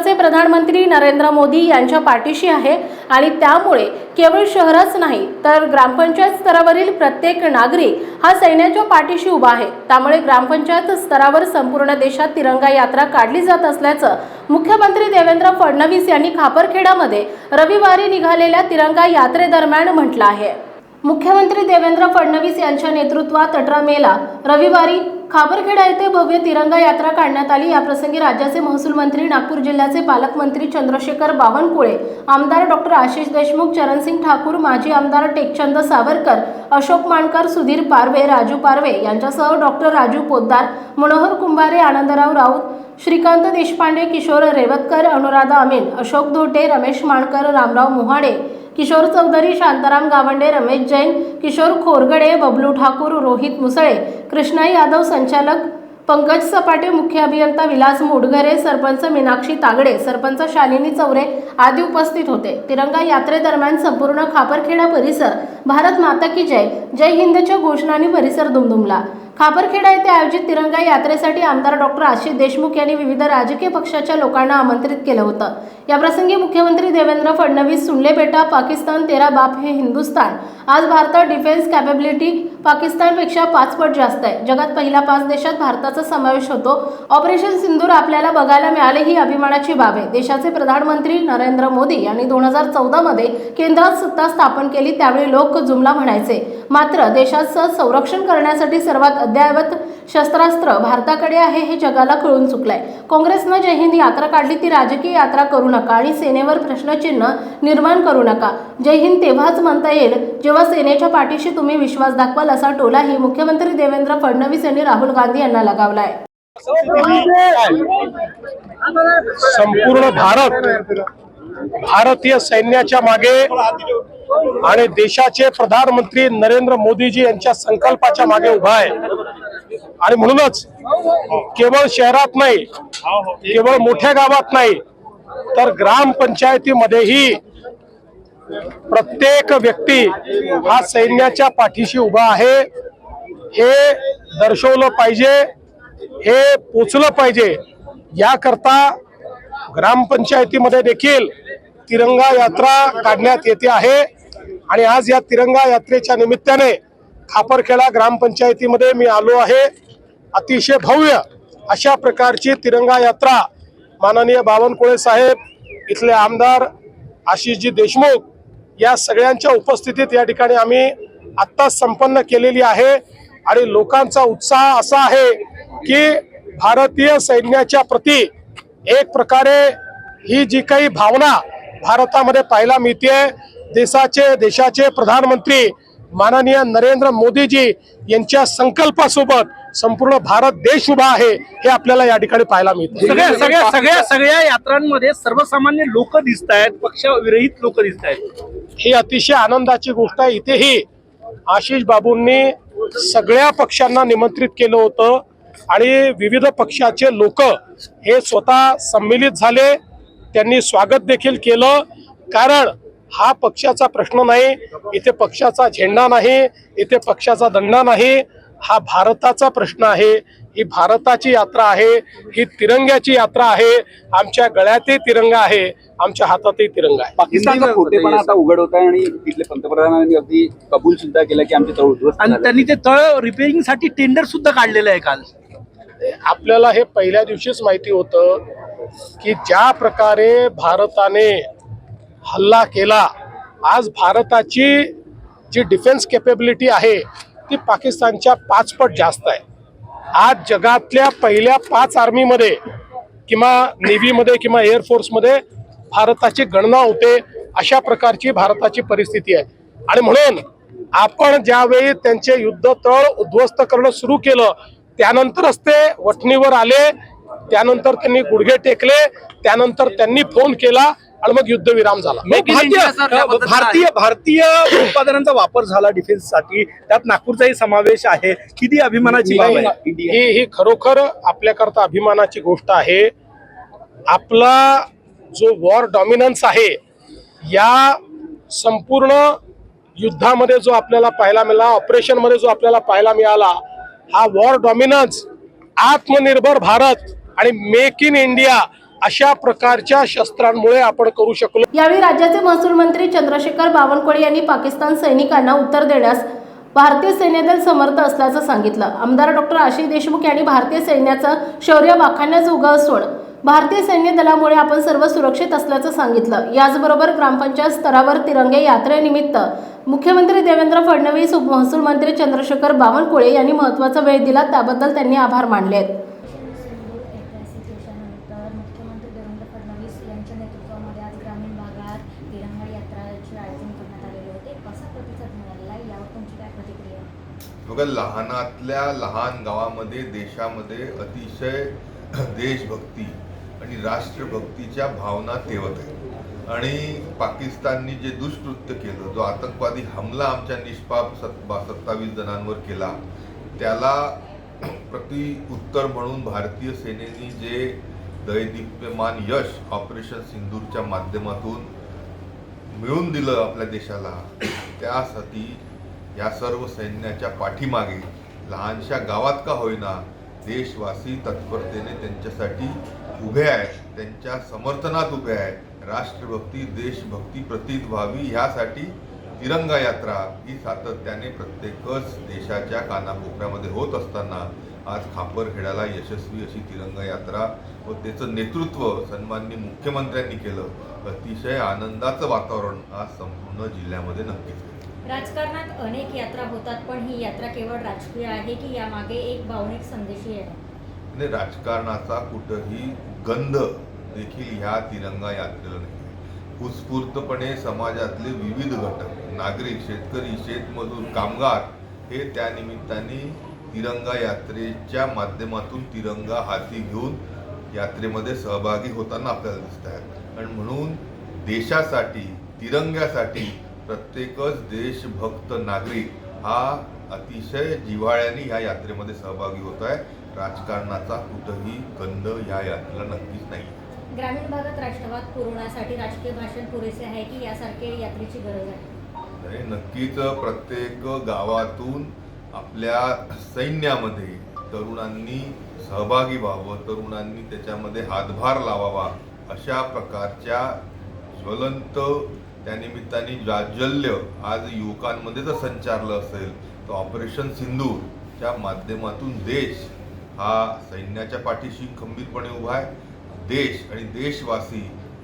देशाचे प्रधानमंत्री नरेंद्र मोदी यांच्या पाठीशी आहे आणि त्यामुळे केवळ शहरच नाही तर ग्रामपंचायत स्तरावरील प्रत्येक नागरिक हा सैन्याच्या पाठीशी उभा आहे. त्यामुळे ग्रामपंचायत स्तरावर संपूर्ण देशात तिरंगा यात्रा काढली जात असल्याचं मुख्यमंत्री देवेंद्र फडणवीस यांनी खापरखेडामध्ये रविवारी निघालेल्या तिरंगा यात्रेदरम्यान म्हटलं आहे. मुख्यमंत्री देवेंद्र फडणवीस यांच्या नेतृत्वात अठरा मेला रविवारी खाबरखेडा येथे भव्य तिरंगा यात्रा काढण्यात आली. याप्रसंगी राज्याचे महसूल मंत्री नागपूर जिल्ह्याचे पालकमंत्री चंद्रशेखर बावनकुळे आमदार डॉक्टर आशिष देशमुख चरणसिंग ठाकूर माजी आमदार टेकचंद सावरकर अशोक मानकर सुधीर पारवे राजू पारवे यांच्यासह डॉक्टर राजू पोद्दार मनोहर कुंभारे आनंदराव राऊत श्रीकांत देशपांडे किशोर रेवतकर अनुराधा अमीन अशोक धोटे रमेश माणकर रामराव मोहाडे किशोर चौधरी शांताराम गावंडे रमेश जैन किशोर खोरगडे बबलू ठाकूर रोहित मुसळे कृष्णा यादव संचालक पंकज सपाटे मुख्य अभियंता विलास मोडघरे सरपंच मीनाक्षी तागडे सरपंच शालिनी चौरे आदी उपस्थित होते. तिरंगा यात्रेदरम्यान संपूर्ण खापरखेडा परिसर भारत माता की जय जय हिंदच्या घोषणांनी परिसर दुमदुमला. खापरखेडा येथे आयोजित तिरंगा यात्रेसाठी आमदार डॉक्टर आशिष देशमुख यांनी विविध राजकीय पक्षाच्या लोकांना आमंत्रित केलं होतं. याप्रसंगी मुख्यमंत्री देवेंद्र फडणवीस सुनले बेटा पाकिस्तान तेरा बाप हे हिंदुस्तान आज भारतात डिफेन्स कॅपेबिलिटी पाकिस्तानपेक्षा पाच पट जास्त आहे. जगात पहिल्या पाच देशात भारताचा समावेश होतो. ऑपरेशन सिंदूर आपल्याला बघायला मिळाले ही अभिमानाची बाब आहे. देशाचे प्रधानमंत्री नरेंद्र मोदी यांनी दोन हजार चौदामध्ये केंद्रात सत्ता स्थापन केली त्यावेळी लोक जुमला म्हणायचे मात्र देशाचं संरक्षण करण्यासाठी सर्वात अद्ययावत शस्त्रास्त्र भारताकडे आहे हे जगाला कळून चुकलंय. काँग्रेसनं जय हिंद यात्रा काढली ती राजकीय यात्रा करू नका आणि सेनेवर प्रश्नचिन्ह निर्माण करू नका. जय हिंद तेव्हाच म्हणता येईल जेव्हा सेनेच्या पाठीशी तुम्ही विश्वास दाखवाल असा टोलाही मुख्यमंत्री देवेंद्र फडणवीस यांनी राहुल गांधी यांना लगावलाय. संपूर्ण भारत भारतीय सैन्याच्या मागे आणि देशाचे प्रधानमंत्री नरेंद्र मोदीजी यांच्या संकल्पाच्या मागे उभा आहे. आणि म्हणूनच केवळ शहरात नाही केवळ मोठ्या गावात नाही तर ग्रामपंचायतीमध्येही प्रत्येक व्यक्ती हा सैन्याच्या पाठीशी उभा आहे. हे दर्शवलं पाहिजे हे पोचलं पाहिजे. याकरता ग्रामपंचायतीमध्ये देखील तिरंगा यात्रा काढण्यात येते आहे. आणि आज या तिरंगा यात्रेच्या निमित्ताने खापरखेडा ग्रामपंचायतीमध्ये मी आलो आहे. अतिशय भव्य अशा प्रकारची तिरंगा यात्रा माननीय बावनकुळे साहेब इथले आमदार आशिषजी देशमुख या सगळ्यांच्या उपस्थितीत या ठिकाणी आम्ही आत्ताच संपन्न केलेली आहे. आणि लोकांचा उत्साह असा आहे की भारतीय सैन्याच्या प्रती एक प्रकारे ही जी काही भावना भारतामध्ये पाहायला मिळते देशाचे देशाचे प्रधानमंत्री माननीय नरेंद्र मोदीजी यांच्या संकल्पासोबत संपूर्ण भारत देश उभा आहे हे आपल्याला या ठिकाणी पाहायला मिळते. सगळ्या सगळ्या सगळ्या सगळ्या यात्रांमध्ये सर्वसामान्य लोक दिसत आहेत पक्ष विरहित लोक दिसत आहेत. ही अतिशय आनंदाची गोष्ट आहे. इथेही आशिष बाबूंनी सगळ्या पक्षांना निमंत्रित केलं होतं आणि विविध पक्षाचे लोक हे स्वतः संमिलित झाले. त्यांनी स्वागत देखील केलं. कारण हा पक्षाचा प्रश्न नाही इथे पक्षाचा झेंडा नाही इथे पक्षाचा दंडा नाही हा भारताचा प्रश्न आहे. ही भारताची यात्रा आहे ही तिरंग्याची यात्रा आहे. आमच्या गळ्यातही तिरंगा आहे आमच्या हातातही तिरंगा आहे. पाकिस्तानचा खोटेपणा आता उघड होत आहे आणि तिथले पंतप्रधानांनी अगदी कबूल सुद्धा केलं की आमचे तळ उद्ध्वस्त आणि झाले. त्यांनी ते तळ रिपेअरिंगसाठी टेंडर सुद्धा काढलेलं आहे काल. आपल्याला हे पहिल्या दिवशीच माहिती होतं की ज्या प्रकारे भारताने हल्ला केला. आज भारताची जी डिफेन्स कॅपेबिलिटी आहे ती पाकिस्तानच्या पाचपट जास्त आहे. आज जगातल्या पहिल्या पाच आर्मीमध्ये किंवा नेव्हीमध्ये किंवा एअरफोर्समध्ये भारताची गणना होते अशा प्रकारची भारताची परिस्थिती आहे. आणि म्हणून आपण ज्यावेळी त्यांचे युद्ध तळ उद्ध्वस्त करणं सुरू केलं त्यानंतरच ते वठणीवर आले त्यानंतर त्यांनी गुडघे टेकले त्यानंतर त्यांनी फोन केला आणि मग युद्धविराम झाला. भारतीय भारतीय उत्पादनांचा वापर झाला डिफेन्ससाठी. त्यात नागपूरचाही समावेश आहे. किती अभिमानाची बाब आहे इंडिया? ही ही खरोखर आपल्याकरता अभिमानाची गोष्ट आहे. आपला जो वॉर डॉमिनन्स आहे या संपूर्ण युद्धामध्ये जो आपल्याला पाहायला मिळाला ऑपरेशनमध्ये जो आपल्याला पाहायला मिळाला हा वॉर डॉमिनन्स आत्मनिर्भर भारत आणि मेक इन इंडिया अशा प्रकारच्या शस्त्रांमुळे आपण करू शकलो. यावेळी राज्याचे महसूल मंत्री चंद्रशेखर बावनकुळे यांनी पाकिस्तान सैनिकांना उत्तर देण्यास भारतीय सैन्यदल समर्थ असल्याचं सांगितलं. आमदार डॉक्टर आशिष देशमुख यांनी भारतीय सैन्याचं शौर्य वाखाणण्याजोगं असून भारतीय सैन्य दलामुळे आपण सर्व सुरक्षित असल्याचं सांगितलं. याचबरोबर ग्रामपंचायत स्तरावर तिरंगे यात्रेनिमित्त मुख्यमंत्री देवेंद्र फडणवीस उपमहसूल मंत्री चंद्रशेखर बावनकुळे यांनी महत्त्वाचा वेळ दिला त्याबद्दल त्यांनी आभार मानले आहेत सिंधूर ऐतिहासिक दिवसानंतर मुख्यमंत्री देवेंद्र फडणवीस यांच्या नेतृत्वामध्ये आज ग्रामीण भागात तिरंगा यात्राचे आयोजन करण्यात आलेले होते कसा प्रतिसाद मिळालेला आहे यावर तुमची काय प्रतिक्रिया आहे? बघा लहानातल्या लहान गावामध्ये देशामध्ये अतिशय देशभक्ती आणि राष्ट्रभक्तीच्या भावना तेवत आहेत आणि पाकिस्ताननी जे दुष्कृत्य केलं जो आतंकवादी हमला आमच्या निष्पाप सत सत्तावीस जणांवर केला त्याला प्रति उत्तर म्हणून भारतीय सेनेने जे दैदिप्यमान यश ऑपरेशन सिंदूरच्या माध्यमातून मिळून दिलं आपल्या देशाला त्यासाठी या सर्व सैन्याच्या पाठीमागे लहानशा गावात का होईना देशवासी तत्परतेने त्यांच्यासाठी उभे आहेत त्यांच्या समर्थनात उभे आहेत राष्ट्रभक्ती देशभक्ती प्रतीत व्हावी ह्यासाठी तिरंगा यात्रा ही सातत्याने प्रत्येकच देशाच्या कानाकोपऱ्यामध्ये होत असताना आज खापरखेड्याला यशस्वी अशी तिरंगा यात्रा व त्याचं नेतृत्व सन्माननीय मुख्यमंत्र्यांनी केलं अतिशय आनंदाचं वातावरण आज संपूर्ण जिल्ह्यामध्ये नक्कीच आहे. राजकारणात अनेक यात्रा होतात पण ही यात्रा केवळ राजकीय आहे की यामागे एक भावनिक संदेशही आहे? आणि राजकारणाचा कुठंही गंध देखील ह्या तिरंगा यात्रेला नाही उत्स्फूर्तपणे समाजातले विविध घटक नागरिक शेतकरी शेतमजूर कामगार हे त्या निमित्ताने तिरंगा यात्रेच्या माध्यमातून तिरंगा हाती घेऊन यात्रेमध्ये सहभागी होताना आपल्याला दिसत आहेत. आणि म्हणून देशासाठी तिरंग्यासाठी प्रत्येकच देशभक्त नागरिक हा अतिशय जिव्हाळ्याने ह्या यात्रेमध्ये सहभागी होत आहे. राजकारणाचा कुठंही गंध ह्या यात्रेला नक्कीच नाही. ग्रामीण भागात राष्ट्रवाद पुरवण्यासाठी राजकीय भाषण पुरेसे आहे की यासारख्या यात्रेची गरज आहे? नक्कीच प्रत्येक गावातून आपल्या सैन्यामध्ये तरुणांनी सहभागी व्हावं तरुणांनी त्याच्यामध्ये हातभार लावावा अशा प्रकारच्या ज्वलंत त्यानिमित्ताने जाज्वल्य आज युवकांमध्ये जर संचारलं असेल तर ऑपरेशन सिंधूरच्या माध्यमातून देश हा सैन्याच्या पाठीशी खंबीरपणे उभा आहे. देश आणि देशवासी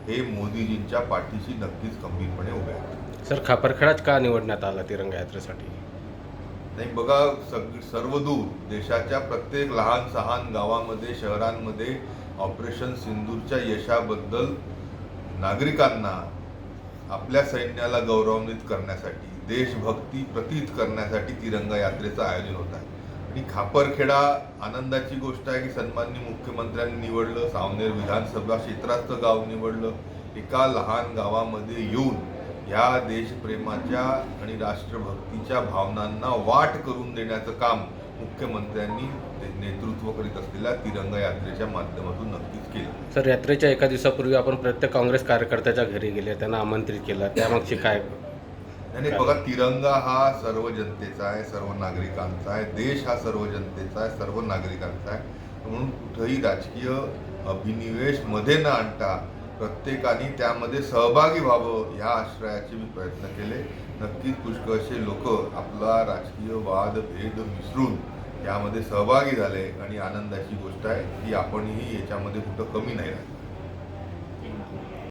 हे मोदीजींच्या पाठीशी नक्कीच खंबीरपणे उभे आहेत. सर खापरखेडाच का निवडण्यात आला तिरंगा यात्रेसाठी? नाही बघा सग सर्वदूर देशाच्या प्रत्येक लहान सहान गावामध्ये शहरांमध्ये ऑपरेशन सिंदूरच्या यशाबद्दल नागरिकांना आपल्या सैन्याला गौरवान्वित करण्यासाठी देशभक्ती प्रतीत करण्यासाठी तिरंगा यात्रेचं आयोजन होत आहे. आणि खापरखेडा आनंदाची गोष्ट आहे की सन्माननीय मुख्यमंत्र्यांनी निवडलं सावनेर विधानसभा क्षेत्राचं गाव निवडलं एका लहान गावामध्ये येऊन ह्या देशप्रेमाच्या आणि राष्ट्रभक्तीच्या भावनांना वाट करून देण्याचं काम मुख्यमंत्र्यांनी नेतृत्व करीत असलेल्या तिरंगा यात्रेच्या माध्यमातून नक्कीच केलं सर यात्रेच्या एका दिवसापूर्वी आपण प्रत्येक काँग्रेस कार्यकर्त्याच्या घरी गेले त्यांना आमंत्रित केलं. त्यामागची काय? आणि बघा तिरंगा हा सर्व जनतेचा आहे सर्व नागरिकांचा आहे देश हा सर्व जनतेचा आहे सर्व नागरिकांचा आहे. म्हणून कुठंही राजकीय अभिनिवेशमध्ये न आणता प्रत्येकाने त्यामध्ये सहभागी व्हावं ह्या आश्रयाचे मी प्रयत्न केले. नक्कीच पुष्कळसे लोक आपला राजकीय वाद भेद विसरून यामध्ये सहभागी झाले आणि आनंदाची गोष्ट आहे की आपणही याच्यामध्ये कुठं कमी नाही राहिलो.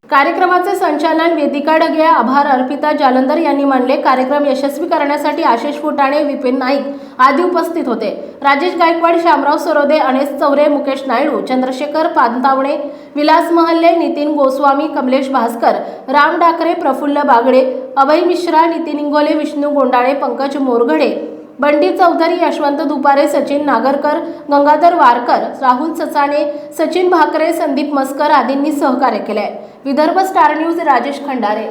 कार्यक्रमाचे संचालन वेदिका डगे आभार अर्पिता जालंधर यांनी मानले कार्यक्रम यशस्वी करण्यासाठी आशिष फुटाणे विपिन नाईक आदी उपस्थित होते. राजेश गायकवाड शामराव सरोदे अनेस चौरे मुकेश नायडू चंद्रशेखर पानतावणे विलास महल्ले नितीन गोस्वामी कमलेश भास्कर राम डाकरे प्रफुल्ल बागडे अभय मिश्रा नितीन इंगोले विष्णू गोंडाळे पंकज मोरघडे बंडी चौधरी यशवंत दुपारे सचिन नागरकर गंगाधर वारकर राहुल सचाणे सचिन भाकरे संदीप मस्कर आदींनी सहकार्य केले विदर्भ स्टार न्यूज राजेश खंडारे.